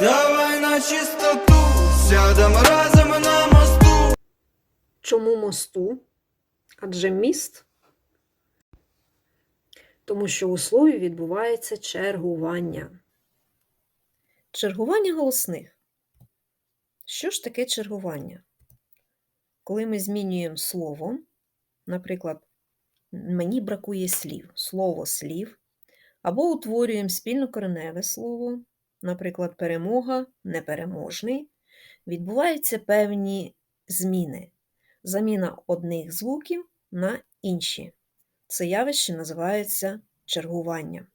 Давай на чистоту, сядем разом на мосту. Чому мосту? Адже міст? Тому що у слові відбувається чергування. Чергування голосних. Що ж таке чергування? Коли ми змінюємо слово, наприклад, мені бракує слів, слово слів, або утворюємо спільнокореневе слово, наприклад, перемога, непереможний, відбуваються певні зміни заміна одних звуків на інші. Це явище називається чергування.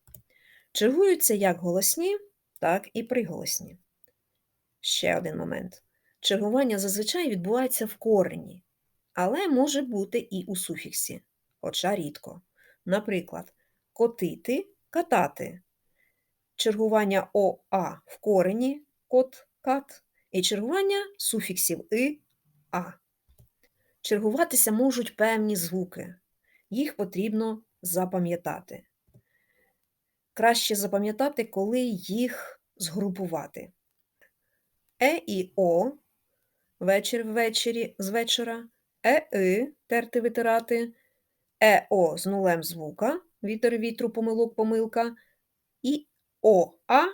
Чергуються як голосні, так і приголосні. Ще один момент. Чергування зазвичай відбувається в корені, але може бути і у суфіксі, хоча рідко. Наприклад, котити, катати. Чергування ОА в корені кот, кат, і чергування суфіксів и, а. Чергуватися можуть певні звуки. Їх потрібно запам'ятати. Краще запам'ятати, коли їх згрупувати. Е і О вечір ввечері з вечора, е и терти витирати, е о з нулем звука, вітер вітру, помилок, помилка, і о а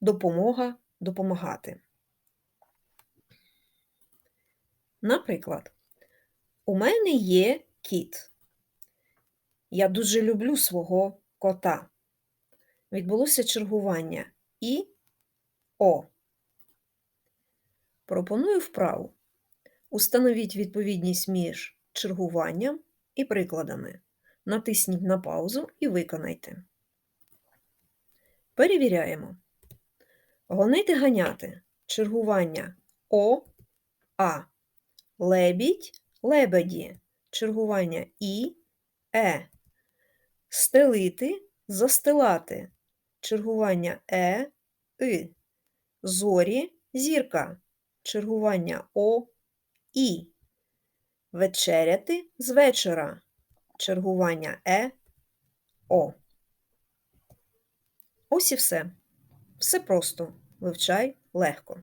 допомога допомагати. Наприклад, у мене є кіт. Я дуже люблю свого кота. Відбулося чергування і О. Пропоную вправу. Установіть відповідність між чергуванням і прикладами. Натисніть на паузу і виконайте. Перевіряємо. Гонити ганяти. Чергування О, А. Лебідь, лебеді. Чергування І, Е. Стелити, застилати. Чергування Е, И. Зорі, зірка. Чергування О, І. Вечеряти з вечора. Чергування Е, О. Ось і все. Все просто. Вивчай легко.